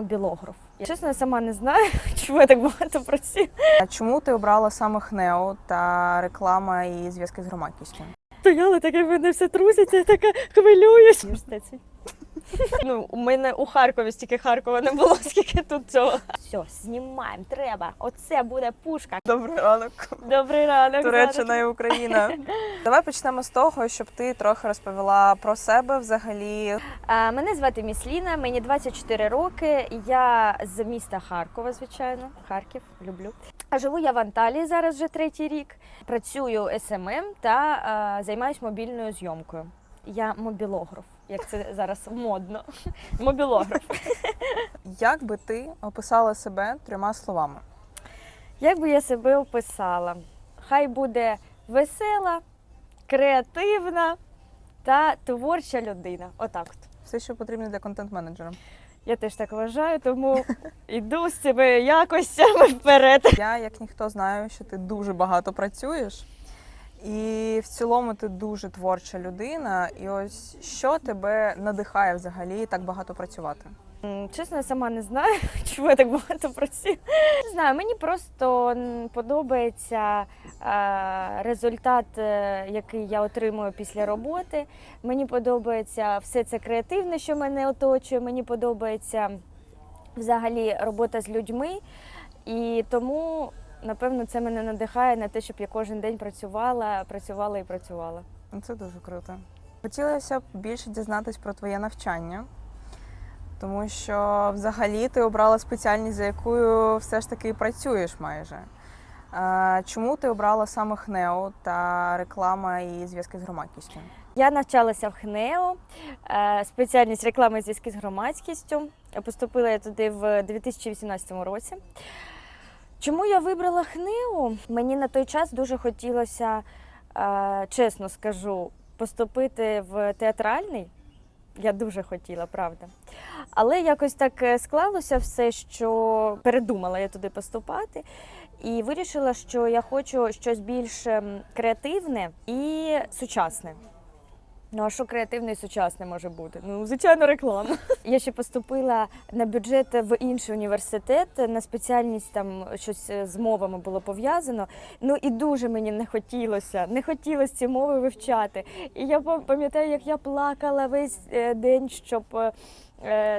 Мобілограф. Я, чесно, я сама не знаю, чому я так багато працюю. А Чому ти обрала саме ХНЕО та реклама і зв'язки з громадськістю? Стояла таке, мене все труситься, я така хвилююсь. Ну, у мене у Харкові стільки Харкова не було, скільки тут цього. Все, знімаємо, треба. Оце буде пушка. Добрий ранок, Добрий ранок. Туреччина і Україна. Давай почнемо з того, щоб ти трохи розповіла про себе взагалі. А, Мене звати Місліна, мені 24 роки. Я з міста Харкова, звичайно. Харків, люблю. А живу я в Анталії зараз вже третій рік. Працюю СММ та а, займаюся мобільною зйомкою. Я мобілограф, як це зараз модно. Мобілограф. Як би ти описала себе трьома словами? Як би я себе описала? Хай буде весела, креативна та творча людина. Отак от. Все, що потрібно для контент-менеджера. Я теж так вважаю, тому йду з цими якостями вперед. Я, як ніхто, знаю, що ти дуже багато працюєш. І в цілому ти дуже творча людина. І ось що тебе надихає взагалі так багато працювати? Чесно, я сама не знаю, чому я так багато працюю. Не знаю, мені просто подобається результат, е, який я отримую після роботи. Мені подобається все це креативне, що мене оточує. Мені подобається взагалі робота з людьми. І тому, напевно, це мене надихає на те, щоб я кожен день працювала, працювала і працювала. Це дуже круто. Хотілося б більше дізнатись про твоє навчання, тому що взагалі ти обрала спеціальність, за якою все ж таки працюєш майже. Е, Чому ти обрала саме ХНЕО та реклама і зв'язки з громадськістю? Я навчалася в ХНЕО, е, спеціальність реклами і зв'язки з громадськістю. Поступила я туди в 2018 році. Чому я вибрала ХНЕО? Мені на той час дуже хотілося, е, чесно скажу, поступити в театральний. Я дуже хотіла, правда. Але якось так е, склалося все, що передумала я туди поступати. І вирішила, що я хочу щось більш ем, креативне і сучасне. Ну а що креативне і сучасне може бути? Ну, звичайно, реклама. Я ще поступила на бюджет в інший університет, на спеціальність там щось з мовами було пов'язано. Ну і дуже мені не хотілося, не хотілося ці мови вивчати. І я пам- пам'ятаю, як я плакала весь е, день, щоб е, е,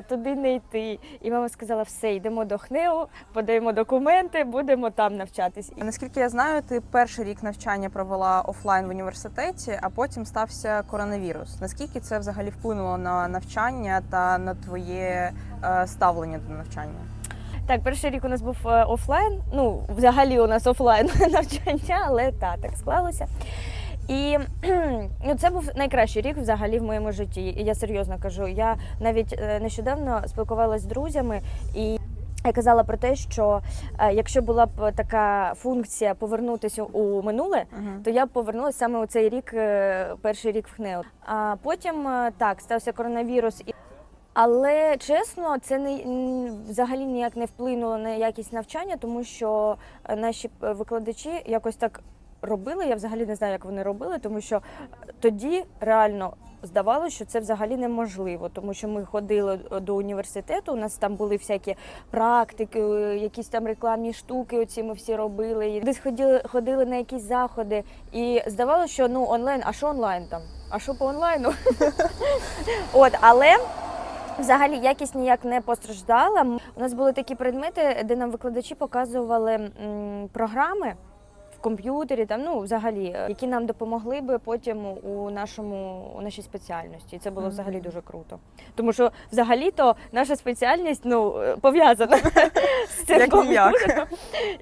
туди не йти. І мама сказала: все, йдемо до ХНЕУ, подаємо документи, будемо там навчатись. Наскільки я знаю, ти перший рік навчання провела офлайн в університеті, а потім стався коронавірус. Наскільки це взагалі вплинуло на навчання та на твоє е, ставлення до навчання? Так, перший рік у нас був е, офлайн. Ну, взагалі у нас офлайн навчання, але та, так склалося. І ну, це був найкращий рік взагалі в моєму житті. Я серйозно кажу. Я навіть е, нещодавно спілкувалася з друзями і. Я казала про те, що е, якщо була б така функція повернутися у минуле, Угу. то я б повернулася саме у цей рік, е, перший рік в ХНЕО. А потім е, так стався коронавірус. І... Але чесно, це не взагалі ніяк не вплинуло на якість навчання, тому що е, наші е, викладачі якось так робили. Я взагалі не знаю, як вони робили, тому що тоді реально. Здавалося, що це взагалі неможливо, тому що ми ходили до університету. У нас там були всякі практики, якісь там рекламні штуки. Оці ми всі робили. Десь ходили, ходили на якісь заходи, і здавалося, що ну онлайн, а що онлайн там? А що по онлайну? От, але взагалі якість ніяк не постраждала. У нас були такі предмети, де нам викладачі показували програми. Комп'ютері, там ну взагалі, е, які нам допомогли би потім у нашому у нашій спеціальності. І це було взагалі дуже круто. Тому що взагалі-то наша спеціальність ну е, пов'язана з цим комп'ютером.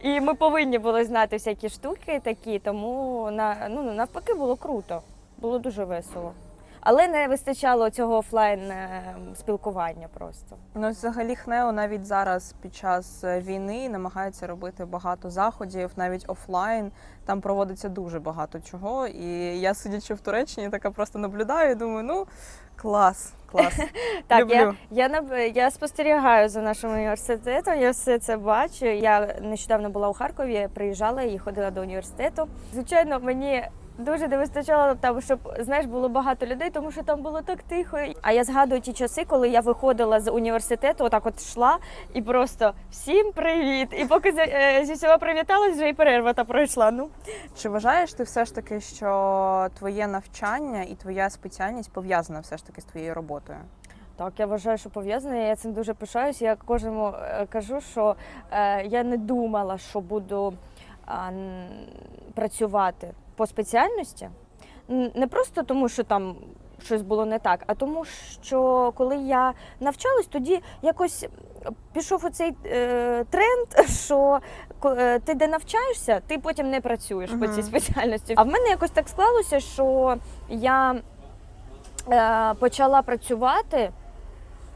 І ми повинні були знати всякі штуки такі, тому на ну навпаки було круто, було дуже весело. Але не вистачало цього офлайн е, спілкування просто. Ну, взагалі, ХНЕО навіть зараз під час е, війни намагається робити багато заходів, навіть офлайн. Там проводиться дуже багато чого. І я, сидячи в Туреччині, така просто наблюдаю і думаю, ну клас, клас. Так, Люблю. я, я, я спостерігаю за нашим університетом, я все це бачу. Я нещодавно була у Харкові, приїжджала і ходила до університету. Звичайно, мені дуже не вистачало там, щоб знаєш, було багато людей, тому що там було так тихо. А я згадую ті часи, коли я виходила з університету, отак от йшла і просто всім привіт. І поки зі- е, зі всіма привіталась, вже і перерва та пройшла. Ну Чи вважаєш ти все ж таки, що твоє навчання і твоя спеціальність пов'язана все ж таки з твоєю роботою? Так, я вважаю, що пов'язане. Я цим дуже пишаюсь. Я кожному е, кажу, що е, я не думала, що буду працювати по спеціальності. Не просто тому, що там щось було не так, а тому, що коли я навчалась, тоді якось пішов оцей е, тренд, що е, ти де навчаєшся, ти потім не працюєш по цій спеціальності. А в мене якось так склалося, що я е, почала працювати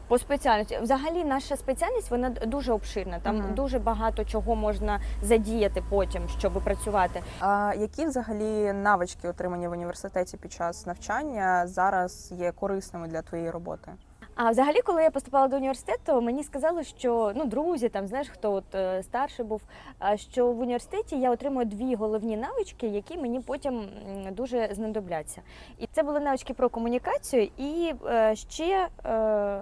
по спеціальності. Взагалі, наша спеціальність вона дуже обширна. Там угу. дуже багато чого можна задіяти потім, щоб працювати. А які взагалі навички, отримані в університеті під час навчання, зараз є корисними для твоєї роботи? А взагалі, коли я поступала до університету, мені сказали, що ну друзі, там знаєш, хто от е, старший був, що в університеті я отримую дві головні навички, які мені потім дуже знадобляться. І це були навички про комунікацію, і е, ще е,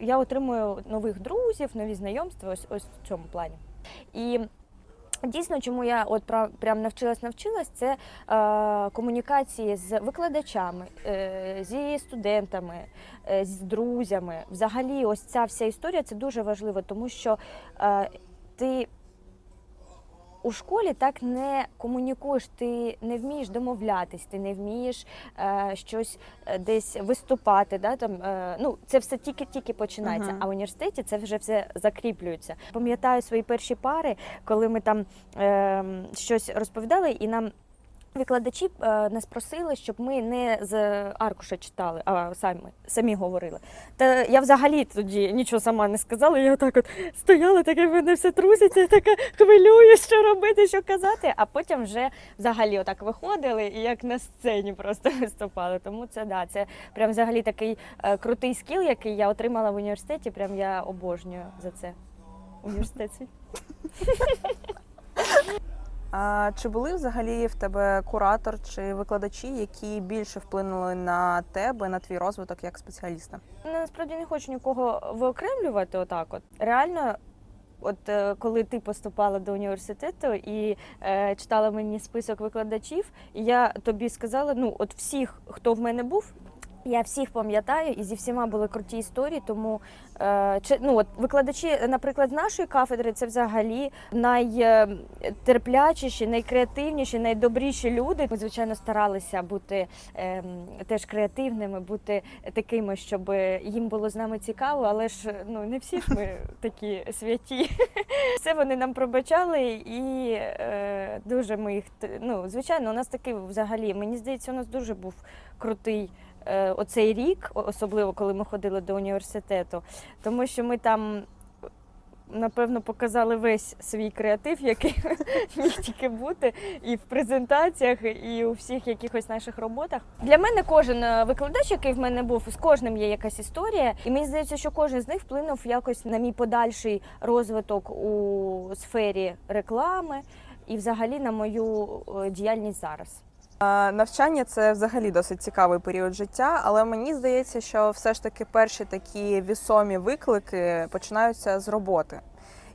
я отримую нових друзів, нові знайомства. Ось ось в цьому плані. І Дійсно, чому я от прям навчилась навчилась, це е, комунікації з викладачами, е, зі студентами, е, з друзями. Взагалі, ось ця вся історія це дуже важливо, тому що е, ти у школі так не комунікуєш, ти не вмієш домовлятись, ти не вмієш е, щось е, десь виступати. Да, там, е, ну, це все тільки-тільки починається, Мгм. а в університеті це вже все закріплюється. Пам'ятаю свої перші пари, коли ми там е, щось розповідали, і нам викладачі е, нас просили, щоб ми не з аркуша читали, а самі, самі говорили. Та я взагалі тоді нічого сама не сказала. Я так от стояла, таке мене все труситься, я така хвилюю, що робити, що казати. А потім вже взагалі отак виходили і як на сцені просто виступали. Тому це да, це прям взагалі такий е, крутий скіл, який я отримала в університеті. Прям я обожнюю за це. Університет. А чи були взагалі в тебе куратор чи викладачі, які більше вплинули на тебе, на твій розвиток як спеціаліста? Ну, Насправді не хочу нікого виокремлювати отак. От реально, от е, коли ти поступала до університету і е, читала мені список викладачів, я тобі сказала: ну, от всіх, хто в мене був. Я всіх пам'ятаю, і зі всіма були круті історії. Тому е, чи, ну, от викладачі, наприклад, з нашої кафедри, це взагалі найтерплячіші, найкреативніші, найдобріші люди. Ми звичайно старалися бути ем, теж креативними, бути такими, щоб їм було з нами цікаво, але ж ну не всі ж ми такі святі. Все вони нам пробачали, і е, дуже ми їх ну, звичайно, у нас такий взагалі. Мені здається, у нас дуже був крутий. Е, Оцей рік, особливо коли ми ходили до університету, тому що ми там, напевно, показали весь свій креатив, який міг тільки бути, і в презентаціях, і у всіх якихось наших роботах. Для мене кожен е, викладач, який в мене був, з кожним є якась історія, і мені здається, що кожен з них вплинув якось на мій подальший розвиток у сфері реклами і взагалі на мою е, діяльність зараз. Навчання це взагалі досить цікавий період життя, але мені здається, що все ж таки перші такі вісомі виклики починаються з роботи.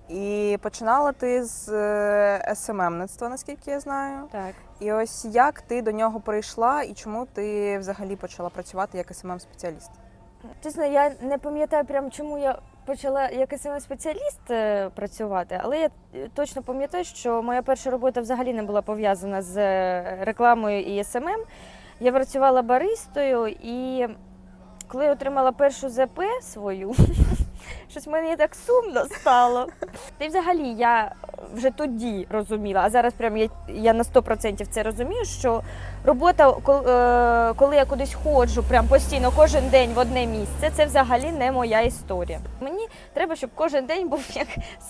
І починала ти з е, СММництва, наскільки я знаю. Так. І ось як ти до нього прийшла і чому ти взагалі почала працювати як СММ-спеціаліст? Чесно, я не пам'ятаю прям, чому я почала як спеціаліст е, працювати, але я е, точно пам'ятаю, що моя перша робота взагалі не була пов'язана з е, рекламою і СММ. Я працювала баристою і коли я отримала першу ЗП свою, щось мені так сумно стало. Та й взагалі я вже тоді розуміла, а зараз прям я, я на 100% це розумію, що робота, е, коли я кудись ходжу, прям постійно кожен день в одне місце, це взагалі не моя історія. Мені треба, щоб кожен день був як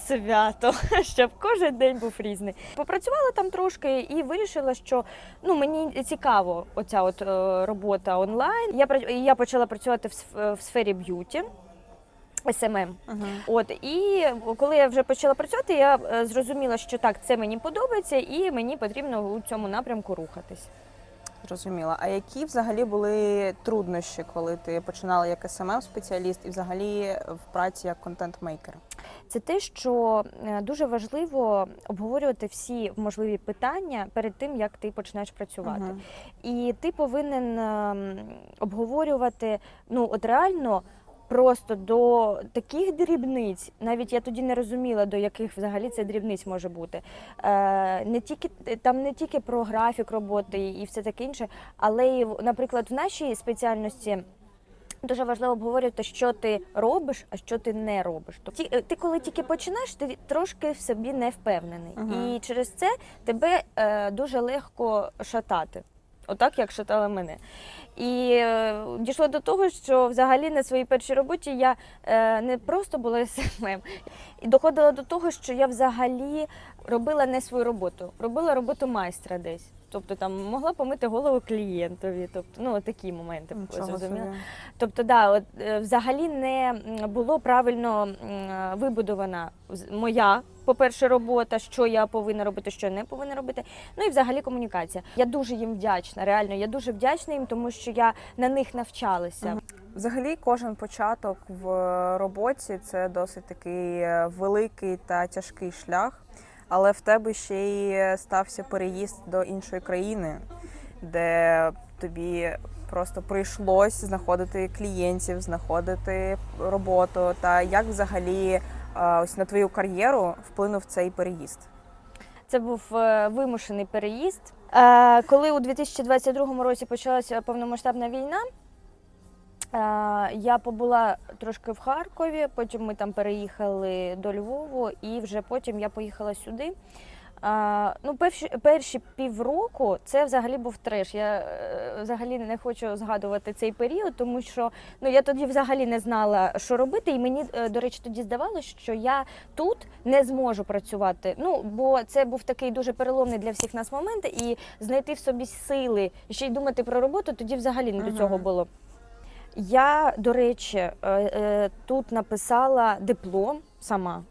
свято, щоб кожен день був різний. Попрацювала там трошки і вирішила, що ну мені цікаво оця от е, робота онлайн. Я я почала працювати в сфері б'юті. СММ. Угу. От і коли я вже почала працювати, я е, зрозуміла, що так, це мені подобається, і мені потрібно у цьому напрямку рухатись. Зрозуміла. А які взагалі були труднощі, коли ти починала як СММ спеціаліст і взагалі в праці як контент-мейкер? Це те, що е, дуже важливо обговорювати всі можливі питання перед тим, як ти починаєш працювати. Мгм. І ти повинен ем, обговорювати ну от реально. Просто до таких дрібниць, навіть я тоді не розуміла, до яких взагалі це дрібниць може бути. Е, не тільки там не тільки про графік роботи і все таке інше, але і, наприклад, в нашій спеціальності дуже важливо обговорювати, що ти робиш, а що ти не робиш. Тобто, ті- е, ти коли тільки починаєш, ти трошки в собі не впевнений. Мгм. І через це тебе е, дуже легко шатати. Отак, як шатали мене. І е, дійшло до того, що взагалі на своїй першій роботі я е, не просто була СММ, і доходило до того, що я взагалі робила не свою роботу, робила роботу майстра десь. Тобто там могла помити голову клієнтові, тобто ну такі моменти зрозуміла. Тобто, да, от е, взагалі не було правильно вибудована моя, по-перше, робота, що я повинна робити, що я не повинна робити. Ну і взагалі комунікація. Я дуже їм вдячна. Реально, я дуже вдячна їм, тому що я на них навчалася. Взагалі, кожен початок в роботі це досить такий е, великий та тяжкий шлях. Але в тебе ще й стався переїзд до іншої країни, де тобі просто прийшлось знаходити клієнтів, знаходити роботу. Та як взагалі ось на твою кар'єру вплинув цей переїзд? Це був е, вимушений переїзд. Е, Коли у 2022 році почалася повномасштабна війна, е, я побула трошки в Харкові, потім ми там переїхали до Львову, і вже потім я поїхала сюди. Е, Ну, перші, перші півроку це взагалі був треш. Я е, взагалі не хочу згадувати цей період, тому що ну я тоді взагалі не знала, що робити. І мені, е, до речі, тоді здавалося, що я тут не зможу працювати. Ну бо це був такий дуже переломний для всіх нас момент, і знайти в собі сили і ще й думати про роботу, тоді взагалі не до цього було. Я, до речі, е, е, тут написала диплом сама.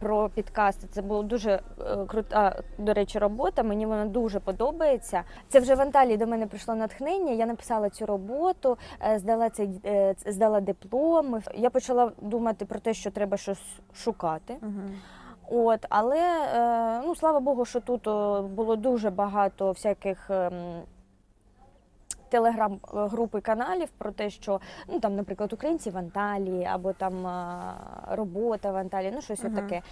Про підкасти це була дуже е, крута, до речі, робота. Мені вона дуже подобається. Це вже в Анталії до мене прийшло натхнення. Я написала цю роботу, е, здала цей е, здала диплом. Я почала думати про те, що треба щось шукати. От, але ну слава Богу, що тут було дуже багато всяких. Телеграм-груп і каналів про те, що ну там, наприклад, українці в Анталії або там робота в Анталії, ну щось Мгм. таке.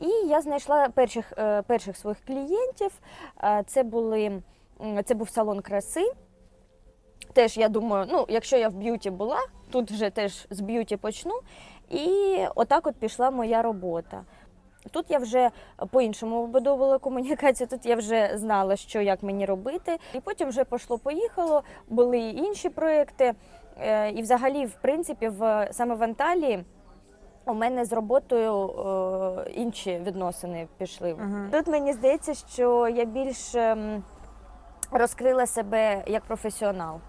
І я знайшла перших, е, перших своїх клієнтів. Е, Це були це був салон краси. Теж я думаю, ну якщо я в б'юті була, тут вже теж з б'юті почну. І отак от пішла моя робота. Тут я вже по-іншому вибудовувала комунікацію, тут я вже знала, що як мені робити. І потім вже пішло-поїхало, були і інші проекти. Е, І взагалі, в принципі, в саме в Анталії у мене з роботою е, інші відносини пішли. Мгм. Тут мені здається, що я більш ем, розкрила себе як професіонал.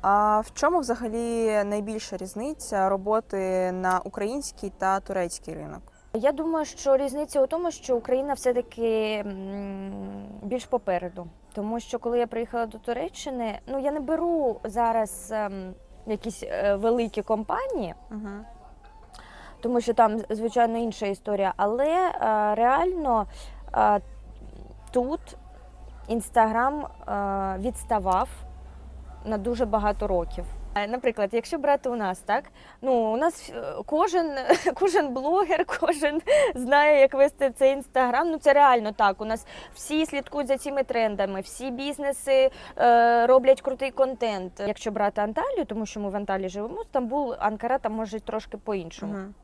А в чому взагалі найбільша різниця роботи на український та турецький ринок? Я думаю, що різниця у тому, що Україна все-таки більш попереду. Тому що коли я приїхала до Туреччини, ну я не беру зараз ем, якісь е, великі компанії, Угу. тому що там, звичайно, інша історія. Але е, реально е, тут інстаграм е, відставав на дуже багато років. Е, Наприклад, якщо брати у нас, так ну у нас е, кожен, кожен блогер, кожен знає, як вести цей інстаграм. Ну це реально так. У нас всі слідкують за цими трендами, всі бізнеси е, роблять крутий контент. Якщо брати Анталію, тому що ми в Анталії живемо, Стамбул, Анкара там може трошки по-іншому. Угу.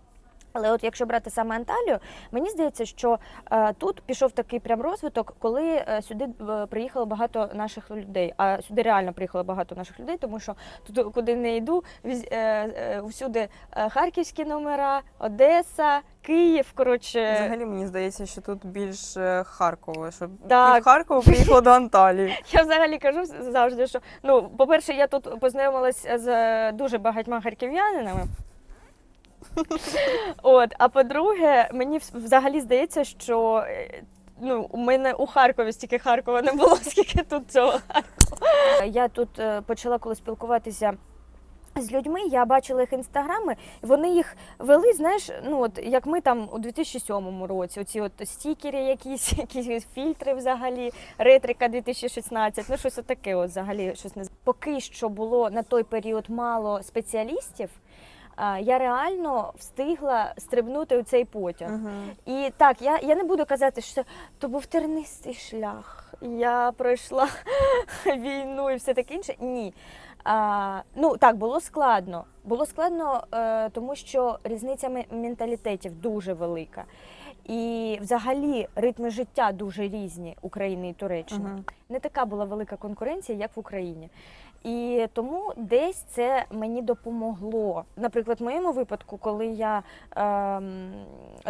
Але от якщо брати саме Анталію, мені здається, що е, тут пішов такий прям розвиток, коли е, сюди е, приїхало багато наших людей. А сюди реально приїхало багато наших людей, тому що тут, куди не йду, віз- е, е, всюди е, харківські номера, Одеса, Київ. Коротше, Взагалі мені здається, що тут більш е, Харково, що Так. пів Харкова приїхало до Анталії. Я взагалі кажу завжди, що ну, по-перше, я тут познайомилася з дуже багатьма харків'янинами. От, а по-друге, мені взагалі здається, що е, ну, у мене у Харкові стільки Харкова не було, скільки тут цього Харкова. Я тут е, почала коли спілкуватися. З людьми я бачила їх інстаграми, вони їх вели, знаєш, ну от як ми там у 2007 році, оці от стікери, якісь, якісь фільтри взагалі, ретрика 2016, ну щось таке, от взагалі щось не поки що було на той період мало спеціалістів. Я реально встигла стрибнути у цей потяг. Угу. І так, я, я не буду казати, що то був тернистий шлях. Я пройшла війну і все таке інше. Ні. А, ну так, було складно. Було складно, е, тому що різниця менталітетів дуже велика. І взагалі ритми життя дуже різні України і Туреччини. Угу. Не така була велика конкуренція, як в Україні. І тому десь це мені допомогло. Наприклад, в моєму випадку, коли я е,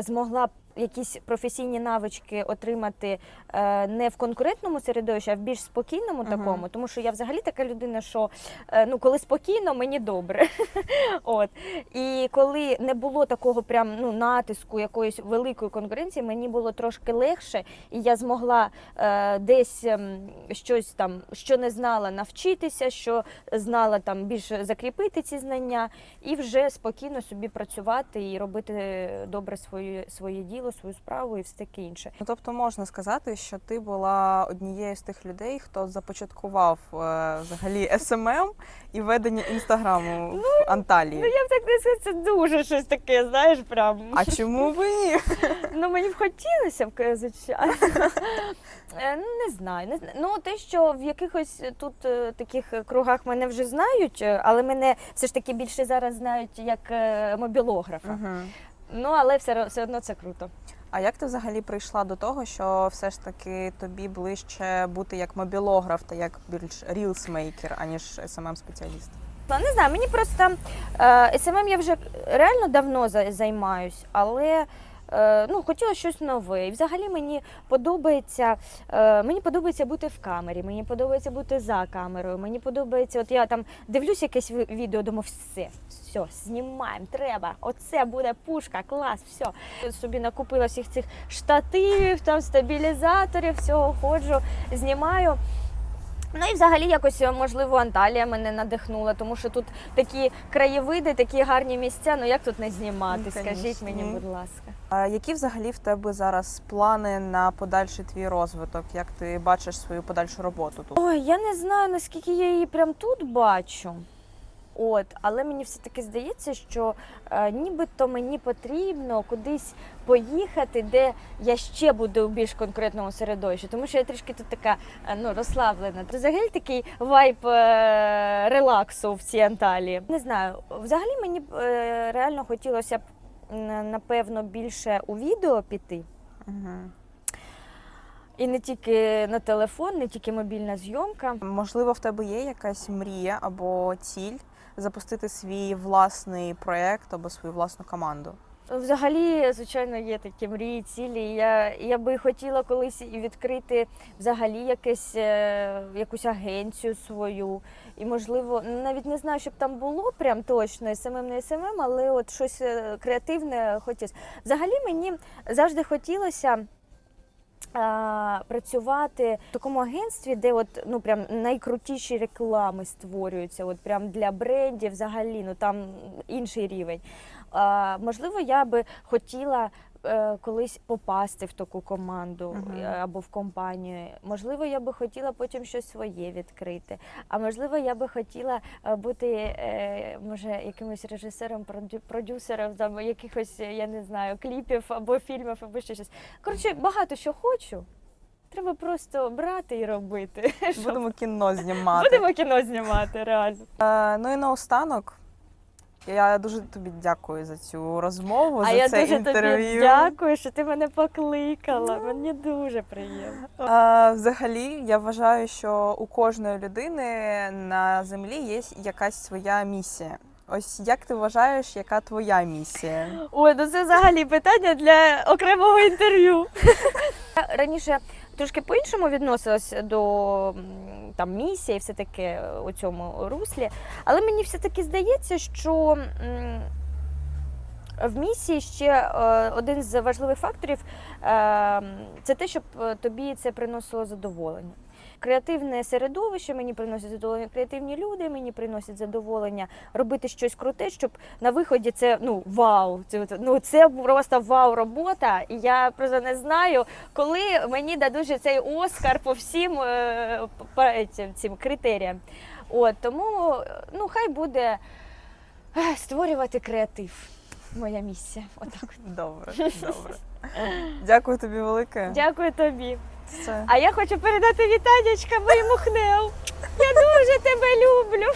змогла якісь професійні навички отримати е, не в конкурентному середовищі, а в більш спокійному Мгм. такому, тому що я взагалі така людина, що е, ну коли спокійно, мені добре. От і коли не було такого прям ну натиску якоїсь великої конкуренції, мені було трошки легше, і я змогла е, десь ем, щось там, що не знала, навчитися, що знала там більше закріпити ці знання, і вже спокійно собі працювати і робити добре своє, своє діло, свою справу і все таке інше. Ну, тобто можна сказати, що ти була однією з тих людей, хто започаткував е, взагалі СММ і ведення інстаграму в Анталії. Ну я б так не сказала, це дуже щось таке, знаєш, прям. А чому б ні? Ну мені б хотілося б. Е, ну, Не знаю, не знаю. Ну те, що в якихось тут е, таких кругах мене вже знають, е, але мене все ж таки більше зараз знають як мобілографа. Мгм. Ну але все, все одно це круто. А як ти взагалі прийшла до того, що все ж таки тобі ближче бути як мобілограф та як більш рілсмейкер, аніж smm спеціаліст Ну, Не знаю, мені просто е, СММ я вже реально давно займаюсь, але е, ну, хотіла щось нове. І взагалі мені подобається, е, мені подобається бути в камері, мені подобається бути за камерою. Мені подобається, от я там дивлюсь якесь ві- відео, думаю, все, все, знімаємо, треба. Оце буде пушка, клас, все. Собі накупила всіх цих штативів, там стабілізаторів, всього ходжу, знімаю. Ну і взагалі якось можливо Анталія мене надихнула, тому що тут такі краєвиди, такі гарні місця. Ну як тут не знімати? Ну, Скажіть мені, будь ласка. А які взагалі в тебе зараз плани на подальший твій розвиток? Як ти бачиш свою подальшу роботу тут? Ой, я не знаю наскільки я її прям тут бачу. От, але мені все-таки здається, що е, нібито мені потрібно кудись поїхати, де я ще буду у більш конкретному середовищі, тому що я трішки тут така е, ну, розслаблена. Взагалі такий вайб е, релаксу в цій Анталії. Не знаю, взагалі мені б е, реально хотілося б напевно більше у відео піти. Угу. І не тільки на телефон, не тільки мобільна зйомка. Можливо, в тебе є якась мрія або ціль запустити свій власний проєкт або свою власну команду? Взагалі, звичайно, є такі мрії, цілі. Я, я би хотіла колись і відкрити взагалі якесь, е, якусь агенцію свою. І, можливо, навіть не знаю, щоб там було прям точно СММ, не СММ, але от щось е, креативне хотілося. Взагалі мені завжди хотілося. Працювати в такому агентстві, де от ну прям найкрутіші реклами створюються, от прям для брендів, взагалі, ну там інший рівень. А, можливо, я би хотіла колись попасти в таку команду Мгм. е, або в компанію. Можливо, я би хотіла потім щось своє відкрити. А можливо, я би хотіла е, бути е, може якимось режисером, продюсером там якихось, е, я не знаю, кліпів або фільмів, або ще щось. Коротше, багато що хочу. Треба просто брати і робити. Будемо кіно знімати. Будемо кіно знімати, реально. Е, ну і наостанок. Я дуже тобі дякую за цю розмову, А за я це дуже інтерв'ю. тобі дякую, що ти мене покликала. Мені дуже приємно. Е, взагалі, я вважаю, що у кожної людини на землі є якась своя місія. Ось як ти вважаєш, яка твоя місія? Ой, ну це взагалі питання для окремого інтерв'ю. Раніше трошки по-іншому відносилась до там місії, все таке у цьому руслі. Але мені все-таки здається, що В місії ще е, один з важливих факторів е, це те, щоб е, тобі це приносило задоволення. Креативне середовище мені приносить задоволення, креативні люди мені приносять задоволення робити щось круте, щоб на виході це ну вау. Це ну це просто вау робота. І я просто не знаю, коли мені дадуть цей Оскар по всім е, по цим, цим критеріям. От тому ну хай буде е, створювати креатив. Моя місія. Отак. Добре, добре. Дякую тобі велике. Дякую тобі. А я хочу передати вітаннячка моєму хнеу. Я дуже тебе люблю.